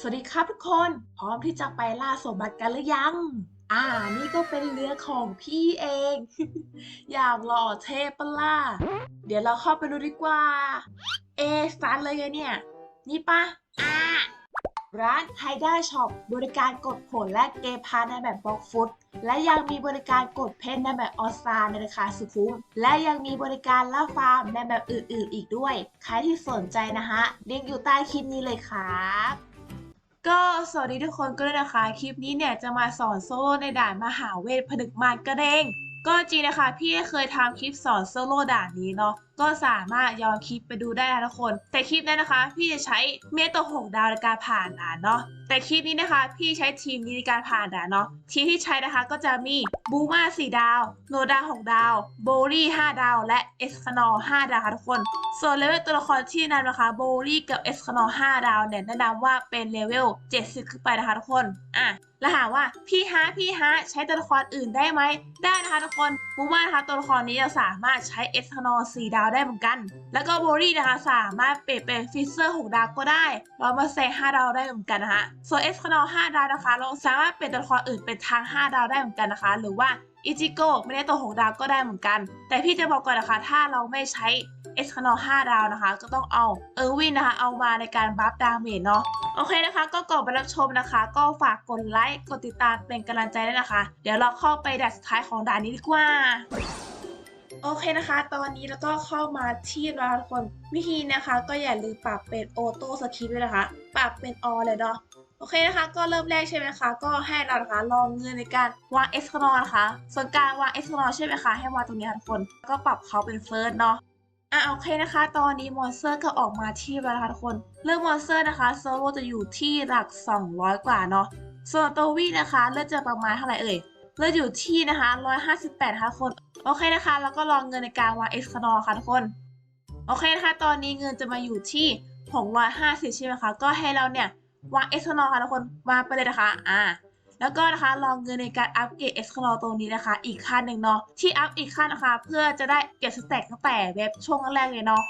สวัสดีครับทุกคนพร้อมที่จะไปล่าสมบัติกันหรือยัง อ่า นี่ก็เป็นเรือของพี่เอง อยากหล่อเทปล่ะเดี๋ยวเราเข้าไปดูดีกว่า เอสตาร์ทเลยไงเนี่ย นี่ปะอ่าร้านไฮด้าช็อปบริการกดผลและเกมพาในแบบบล็อกฟุต และยังมีบริการกดเพนในแบบออสซาในราคาสุดคุ้ม และยังมีบริการล่าฟาร์มในแบบอื่นๆ อีกด้วย ใครที่สนใจนะฮะลิงก์อยู่ใต้คลิปนี้เลยครับ ก็สวัสดีทุกคนก็ด้วยนะคะ คลิปนี้เนี่ยจะมาสอนโซโล่ในด่านมหาเวทผนึกมารกระเด้ง ก็จริงนะคะ พี่เคยทำคลิปสอนโซโล่ด่านนี้เนาะก็สามารถย้อนคลิปไปดูได้นะทุกคน แต่คลิปนั้นนะคะ พี่จะใช้เมตตัวหกดาวในการผ่านด่านเนาะแต่คลิปนี้นะคะ พี่ใช้ทีมนี้ในการผ่านด่านเนาะทีมที่ใช้นะคะก็จะมีบูมาสี่ดาวโนดาหกดาวโบลี่ห้าดาว และเอสคานอห้าดาวค่ะทุกคน ส่วนเลเวลตัวละครที่แนะนำนะคะโบลี่กับเอสคานอ5ดาวเนี่ยแนะนำว่าเป็นเลเวล70 ขึ้นไปนะคะทุกคนอะ แล้วถามว่าพี่ฮะพี่ฮะใช้ตัวละครอื่นได้ไหมได้นะคะทุกคนมูมานะคะตัวละครนี้จะสามารถใช้เอสคานอ4ดาวได้เหมือนกัน แล้วก็โบลี่นะคะสามารถเปลี่ยนเป็นฟิเซอร์6ดาวก็ได้เรามาแซง5ดาวได้เหมือนกันนะคะส่วนเอสคานอล5ดาวนะคะ เราสามารถเปลี่ยนตัวละครอื่นเป็นทาง5ดาวได้เหมือนกันนะคะ หรือว่าอิจิโกะไม่ได้ตัว6ดาวก็ได้เหมือนกัน แต่พี่จะบอกก่อนนะคะ ถ้าเราไม่ใช้ เอสคานอ5ดาวนะคะ ก็ต้องเอาเออร์วินนะคะ เอามาในการบัฟดาเมจเนาะโอเคนะคะ ก็ก่อนไปรับชมนะคะ ก็ฝากกดไลค์กดติดตามเป็นกำลังใจด้วยนะคะ เดี๋ยวเราเข้าไปด่านสุดท้ายของด่านนี้ดีกว่าโอเคนะคะ ตอนนี้แล้วก็เข้ามาที่แล้วทุกคนวิธีนะคะ ก็อย่าลืมปรับเป็นออโต้สคริปต์ด้วยนะคะ ปรับเป็นออเลยเนาะโอเคนะคะ ก็เริ่มแรกใช่ไหมคะ ก็ให้เรานะคะลองเงินในการวางเอสคานอนะคะ ส่วนการวางเอสคานอใช่ไหมคะ ให้วางตรงนี้ทุกคน ก็ปรับเขาเป็นเฟิร์สเนาะ อะโอเคนะคะ ตอนนี้มอนสเตอร์ก็ออกมาที่แล้วนะคะทุกคน เรื่องมอนสเตอร์นะคะโซโลจะอยู่ที่หลัก 200 กว่าเนาะ ส่วนตัววีนะคะเลือดจะประมาณเท่าไหร่เอ่ย เลือดอยู่ที่นะคะ 158ค่ะทุกคน โอเคนะคะ แล้วก็ลองเงินในการวางเอ็กซ์คานอค่ะทุกคน โอเคนะคะ ตอนนี้เงินจะมาอยู่ที่ 650 ใช่ไหมคะ ก็ให้เราเนี่ยวางเอ็กซ์คานอค่ะทุกคน วางไปเลยนะคะ อ่า แล้วก็นะคะลองเงินในการอัปเกรดเอ็กซ์คานอตรงนี้นะคะ อีกขั้นหนึ่งเนาะที่อัพอีกขั้นนะคะ เพื่อจะได้เก็บสแต็กตั้งแต่เว็บช่วงแรกเลยเนาะ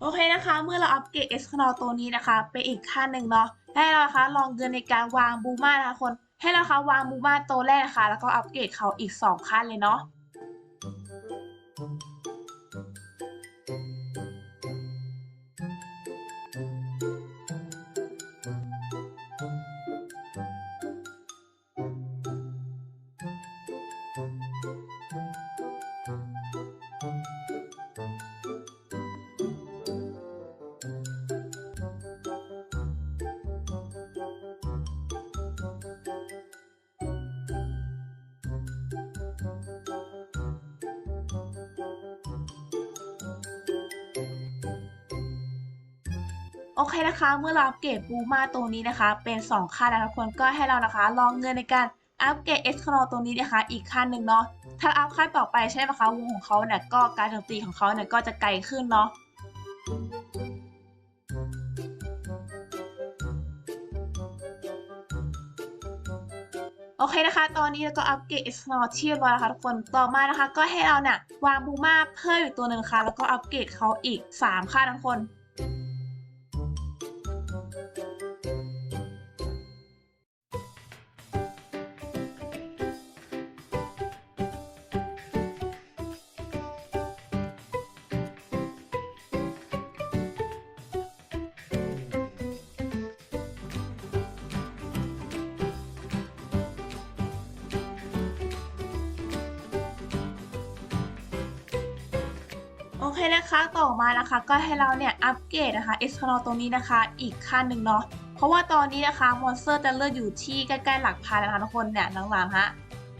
โอเคนะคะ เมื่อเราอัปเกรดเอสคานอตัวนี้นะคะ ไปอีกขั้นหนึ่งเนาะให้เรานะคะลองเงินในการวางบูมานะคะคนให้เราคะวางบูมาตัวแรกนะคะ แล้วก็อัปเกรดเขาอีก 2 ขั้นเลยเนาะ โอเคนะคะ เมื่อเราอัปเกรดบูมาตัวนี้นะคะ เป็น 2ขั้นนะทุกคนก็ให้เรานะคะลองเงินในการอัปเกรดเอสคานอตัวนี้นะคะ อีกขั้นหนึ่งเนาะถ้าอัพขั้นต่อไปใช่ไหมคะวงของเขาเนี่ยก็การโจมตีของเขาเนี่ยก็จะไกลขึ้นเนาะโอเคนะคะ ตอนนี้เราก็อัปเกรด e x p l o r ที่เรียบร้อยแล้วค่ะทุกคน ต่อมานะคะ ก็ให้เราเนี่ยวางบูมาเพิ่มอีกตัวหนึ่งค่ะ แล้วก็อัปเกรดเขาอีก 3 ค่าทุกคน โอเคนะคะต่อมานะคะก็ให้เราเนี่ยอัปเกรดนะคะเอสคานอตรงนี้นะคะ อีกขั้นหนึ่งเนาะเพราะว่าตอนนี้นะคะมอนสเตอร์จะเลือดอยู่ที่ใกล้ๆหลักพันนะคะทุกคนเนี่ยหลังๆฮะ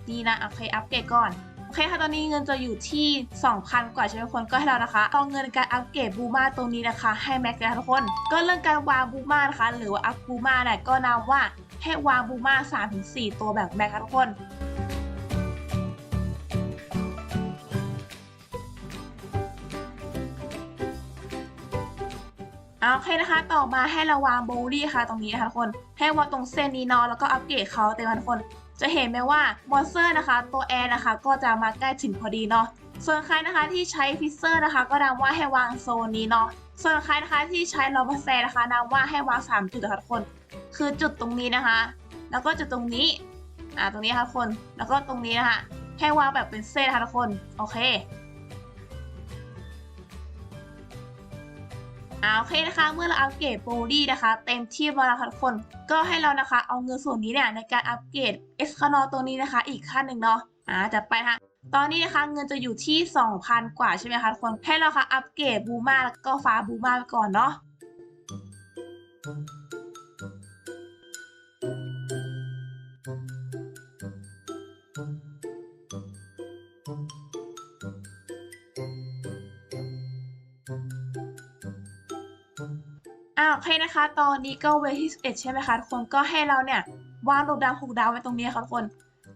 นี่นะโอเคอัปเกรดก่อนโอเคค่ะตอนนี้เงินจะอยู่ที่ 2,000 กว่าใช่ไหมทุกคนก็ให้เรานะคะเอาเงินการอัปเกรดบูมาตรงนี้นะคะ ให้แม็กซ์นะคะทุกคน ก็เรื่องการวางบูมานะคะ หรือว่าอัพบูมาเนี่ยก็นำว่าให้วางบูมา3-4 ตัวแบบแม็กซ์ค่ะทุกคน อ่าโอเคนะคะ ต่อมาให้เราวางโบลี่ค่ะ ตรงนี้นะคะทุกคน ให้วางตรงเส้นนี้เนาะแล้วก็อัปเกรดเขาเต็มค่ะทุกคน จะเห็นไหมว่ามอนสเตอร์นะคะ ตัวแอร์นะคะ ก็จะมาใกล้ถึงพอดีเนาะ ส่วนใครนะคะที่ใช้ฟิเซอร์นะคะ ก็นำว่าให้วางโซนนี้เนาะ ส่วนใครนะคะที่ใช้ลอบัสแซนะคะนำว่าให้วาง3จุดนะคะทุกคน คือจุดตรงนี้นะคะ แล้วก็จุดตรงนี้ อ่า ตรงนี้ค่ะทุกคน แล้วก็ตรงนี้นะคะ ให้วางแบบเป็นเส้นนะคะทุกคน โอเค อ่าโอเคนะคะ เมื่อเราอัปเกรดโบดี้นะคะ เต็มที่แล้วนะคะทุกคน ก็ให้เรานะคะเอาเงินส่วนนี้เนี่ยในการอัปเกรดเอสคานอตัวนี้นะคะ อีกขั้นหนึ่งเนาะอ่าจะไปฮะคะตอนนี้นะคะเงินจะอยู่ที่ 2,000 กว่าใช่ไหมคะทุกคนให้เราค่ะอัปเกรดบูมาแล้วก็ฟ้าบูมาไปก่อนเนาะ อ่าโอเคนะคะ ตอนนี้ก็เวทที่11ใช่ไหมคะทุกคนก็ให้เราเนี่ยวางดวงดาวหกดาวไว้ตรงนี้ค่ะทุกคน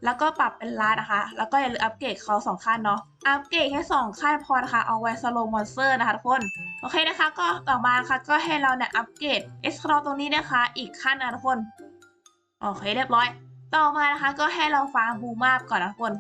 แล้วก็ปรับเป็นล้านนะคะ แล้วก็อย่าลืมอัปเกรดเขาสองขั้นเนาะอัปเกรดแค่สองขั้นพอนะคะเอาไว้สโลมอนสเตอร์นะคะทุกคนโอเคนะคะ ก็ต่อมานะคะก็ให้เราเนี่ยอัปเกรดเอสครอตรงนี้นะคะ อีกขั้นนะทุกคนโอเคเรียบร้อย ต่อมานะคะ ก็ให้เราฟาร์มบูมาบก่อนนะทุกคน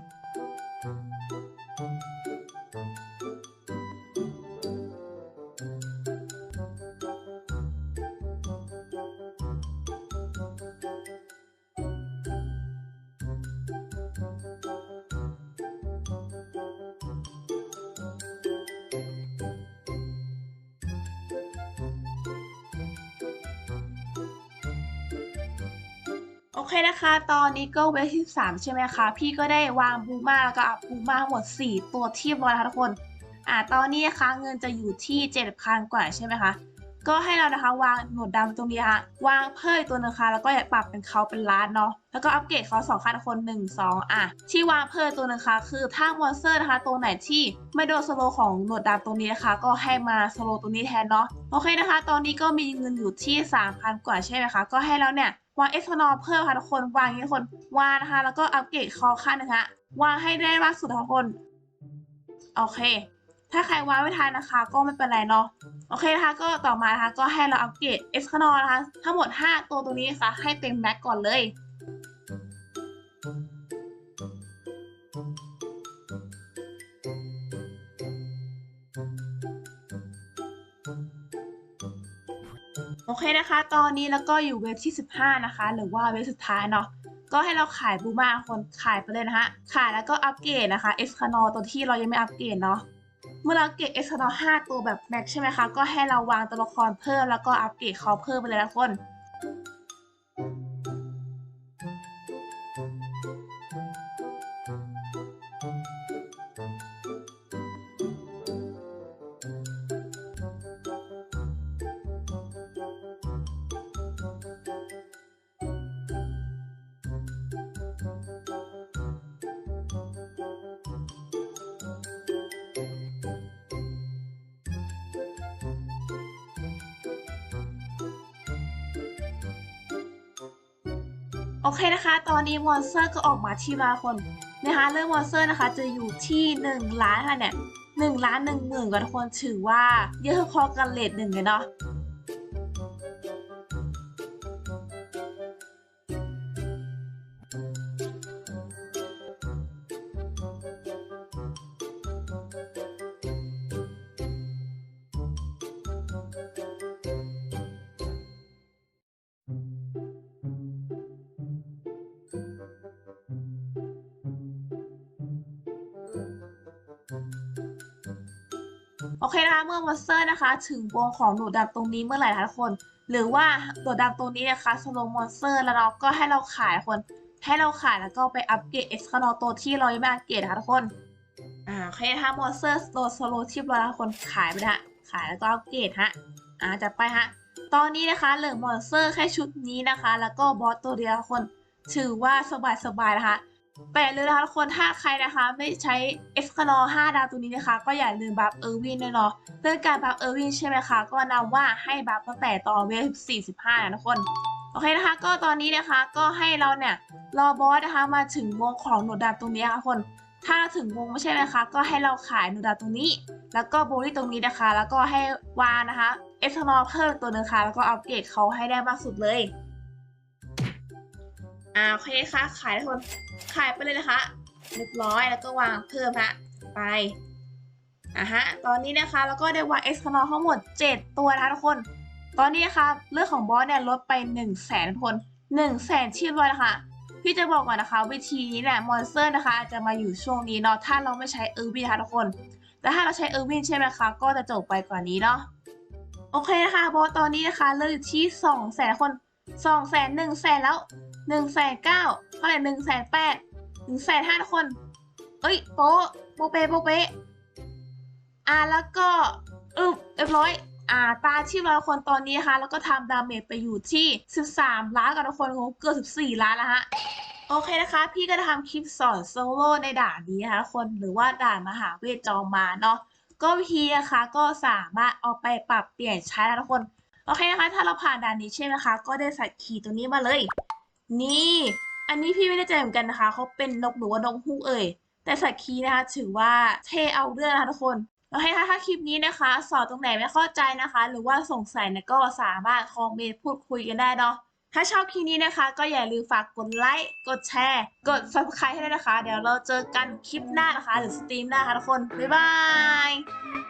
เคนะคะ ตอนนี้ก็เวทที่3ใช่ไหมคะ พี่ก็ได้วางบูมาแล้วก็อัพบูมาหมด 4 ตัวที่ร้อยนะคะทุกคน อ่า ตอนนี้นะคะเงินจะอยู่ที่7,000กว่าใช่ไหมคะ ก็ให้เรานะคะวางหนวดดำตรงนี้นะคะวางเพิ่มตัวนึงค่ะ แล้วก็อย่าปรับเป็นเขาเป็นล้านเนาะ แล้วก็อัปเกรดเขาสองขั้นคนหนึ่งสองอะ ที่วางเพิ่มตัวนึงค่ะ คือถ้ามอนสเตอร์นะคะ ตัวไหนที่ไม่โดนสโลของหนวดดำตรงนี้นะคะ ก็ให้มาสโลตรงนี้แทนเนาะ โอเคนะคะ ตอนนี้ก็มีเงินอยู่ที่3,000กว่าใช่ไหมคะ ก็ให้เราเนี่ย วางเอสโนอเพิ่มค่ะทุกคนวางอย่างนี้ทุกคนวางนะคะ แล้วก็อัปเกรดคอขั้นนะคะวางให้ได้มากสุดทุกคน โอเค ถ้าใครวางไม่ทันนะคะ ก็ไม่เป็นไรเนาะโอเคนะคะก็ต่อมานะคะก็ให้เราอัปเกรดเอสโนนะคะ ทั้งหมด 5 ตัวตรงนี้นะคะให้เต็มแม็กก่อนเลย โอเคนะคะ ตอนนี้แล้วก็อยู่เว็บที่ 15 นะคะ หรือว่าเว็บสุดท้ายเนาะ ก็ให้เราขายบูมาคนขายไปเลยนะคะ ขายแล้วก็อัปเกรดนะคะเอสคานอตัวที่เรายังไม่อัปเกรดเนาะ เมื่อเราเกรดเอสคานอ5ตัวแบบแม็กใช่ไหมคะ ก็ให้เราวางตัวละครเพิ่มแล้วก็อัปเกรดเขาเพิ่มไปเลยนะคน โอเคนะคะ ตอนนี้มอนสเตอร์ก็ออกมาที่ละคนนะคะเรื่องมอนสเตอร์นะคะจะอยู่ที่1ล้านค่ะเนี่ย1ล้าน1หมื่นกว่าทุกคนถือว่าเยอะพอกันเลทหนึ่งเลยเนาะ โอเคนะคะเมื่อมอนสเตอร์นะคะ ถึงวงของหนูดำตรงนี้เมื่อไหร่ทุกคน หรือว่าตัวดำตรงนี้นะคะสโลมอนสเตอร์แล้วเราก็ให้เราขายคนให้เราขายแล้วก็ไปอัปเกรดเอ็กซ์คานอตัวที่เรายังไม่อัปเกรดนะคะทุกคนอ่าโอเคนะคะมอนสเตอร์ตัวสโลที่เราคนขายไปนะฮะขายแล้วก็อัปเกรดฮะอ่าจัดไปฮะตอนนี้นะคะเหลือมอนสเตอร์แค่ชุดนี้นะคะ แล้วก็บอสตัวเดียวทุกคนถือว่าสบายๆนะคะ แต่เลยนะคะทุกคนถ้าใครนะคะไม่ใช้เอสคานอ5ดาวตัวนี้นะคะ ก็อย่าลืมบัฟเออร์วินด้วยเนาะเรื่องการบัฟเออร์วินใช่ไหมคะก็นำว่าให้บัฟตั้งแต่ตอนเวฟ45นะทุกคนโอเคนะคะ ก็ตอนนี้นะคะก็ให้เราเนี่ยรอบอสนะคะมาถึงวงของหนวดดำตรงนี้ค่ะทุกคน ถ้าถึงวงไม่ใช่ไหมคะ ก็ให้เราขายหนวดดำตรงนี้ แล้วก็โบลี่ตรงนี้นะคะ แล้วก็ให้วานะคะเอสคานอเพิ่มตัวนึงค่ะแล้วก็อัปเกรดเขาให้ได้มากสุดเลย อ่าโอเคค่ะขายทุกคนขายไปเลยนะคะเรียบร้อยแล้วก็วางเพิ่มฮะไปอะฮะตอนนี้นะคะแล้วก็ได้วางเอ็กซ์คานอทั้งหมด 7 ตัวนะคะทุกคน ตอนนี้นะคะเลือดของบอสเนี่ยลดไป 1 0 0 0 0แสนคน1 0 0 0 0แสนชีพเลยนะคะพี่จะบอกก่อนนะคะ วิธีนี้เนี่ยมอนสเตอร์นะคะจะมาอยู่ช่วงนี้เนาะถ้าเราไม่ใช้เออร์วินนะคะทุกคน แต่ถ้าเราใช้เออร์วินใช่ไหมคะก็จะจบไปกว่านี้เนาะโอเคนะคะบอสตอนนี้นะคะเลือดอยู่ที่2 0 0แสนคน2 0 0แสน1แสนแล้ว 1แสน9เท่าไหร่1แสน8 1แสน5ทุกคน เอ้ยโป๊ะโปเปะโปเปะอ่าแล้วก็อึบเรียบร้อยอ่าตาชีพเราคนตอนนี้นะคะแล้วก็ทำดาเมจไปอยู่ที่ 13 ล้านกับทุกคนโอ้โหเกือบ14 ล้านแล้วฮะโอเคนะคะ พี่ก็จะทำคลิปสอนโซโล่ในด่านนี้นะคะทุกคนหรือว่าด่านมหาเวทจอมมาเนาะก็วิธีนะคะก็สามารถเอาไปปรับเปลี่ยนใช้นะทุกคน โอเคนะคะ ถ้าเราผ่านด่านนี้ใช่ไหมคะ ก็ได้ใส่คีย์ตรงนี้มาเลย นี่ อันนี้พี่ไม่ได้ใจเหมือนกันนะคะเขาเป็นนกหรือว่านกฮูกเอ่ย แต่สักคีนะคะ ถือว่าเทเอาเรื่องนะคะทุกคนโอเคค่ะถ้าคลิปนี้นะคะ สอนตรงไหนไม่เข้าใจนะคะ หรือว่าสงสัยเนี่ยก็สามารถคอมเมนต์พูดคุยกันได้เนาะถ้าชอบคลิปนี้นะคะ ก็อย่าลืมฝากกดไลค์กดแชร์ กด subscribe ให้ด้วยนะคะ เดี๋ยวเราเจอกันคลิปหน้านะคะ หรือสตรีมหน้าค่ะทุกคน บ๊ายบาย